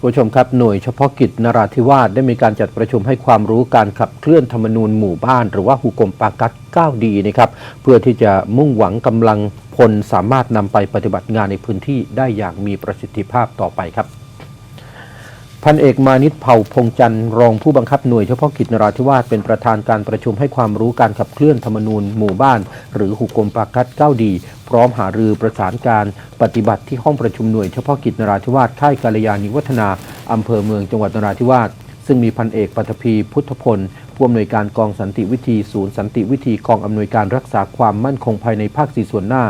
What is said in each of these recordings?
ผู้ชมครับหน่วยเฉพาะกิจนราธิวาสได้มีการจัดประชุมให้ความรู้การขับเคลื่อนธรรมนูญหมู่บ้าน หรือว่าหุกมปากัด9ดีนะครับเพื่อที่จะมุ่งหวังกำลังพลสามารถนำไปปฏิบัติงานในพื้นที่ได้อย่างมีประสิทธิภาพต่อไปครับพันเอกมานิตเผ่าพงจันทร์รองผู้บังคับหน่วยเฉพาะกิจนราธิวาสเป็นประธานการประชุมให้ความรู้การขับเคลื่อนธรรมนูญหมู่บ้าน หรือหุกกลมปากัด9ดี พร้อมหารือประสานการปฏิบัติที่ห้องประชุมหน่วยเฉพาะกิจนราธิวาสค่ายกาลยานิวัฒนาอำเภอเมืองจังหวัดนราธิวาสซึ่งมีพันเอกปัทภีพุทธพลผู้อำนวยการกองสันติวิธี ศูนย์สันติวิธีกองอำนวยการรักษาความมั่นคงภายในภาคสี่ส่วนหน้า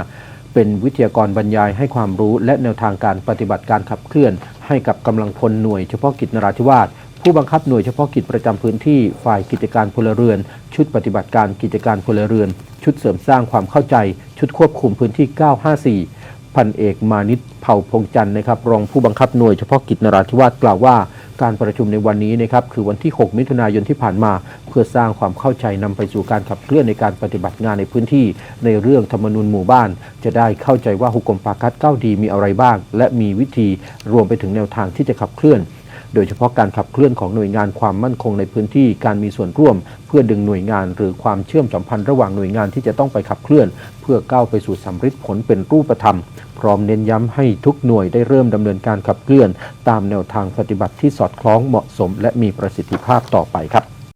เป็นวิทยากรบรรยายให้ความรู้และแนวทางการปฏิบัติการขับเคลื่อน ให้กับกำลังพลหน่วยเฉพาะกิจนราธิวาสผู้บังคับหน่วยเฉพาะกิจประจำพื้นที่ฝ่ายกิจการพลเรือน ชุดปฏิบัติการกิจการพลเรือน ชุดเสริมสร้างความเข้าใจ ชุดควบคุมพื้นที่ 954 พันเอกมานิตเผ่าพงจันทร์นะครับ รองผู้บังคับหน่วยเฉพาะกิจนราธิวาสกล่าวว่า การประชุมในวันนี้นะครับคือวันที่ 6 มิถุนายนที่ผ่านมา เพื่อสร้างความเข้าใจนำไปสู่การขับเคลื่อนในการปฏิบัติงานในพื้นที่ ในเรื่องธรรมนูญหมู่บ้าน จะได้เข้าใจว่าหุกกลมปากัด9ดีมีอะไรบ้าง และมีวิธีรวมไปถึงแนวทางที่จะขับเคลื่อน โดยเฉพาะการขับเคลื่อนของหน่วยงานความมั่นคงในพื้นที่การมีส่วนร่วม เพื่อดึงหน่วยงานหรือความเชื่อมสัมพันธ์ระหว่างหน่วยงานที่จะต้องไปขับเคลื่อน เพื่อก้าวไปสู่สำฤทธิ์ผลเป็นรูปธรรม พร้อมเน้นย้ำให้ทุกหน่วยได้เริ่มดำเนินการขับเคลื่อน ตามแนวทางปฏิบัติที่สอดคล้องเหมาะสม และมีประสิทธิภาพต่อไปครับ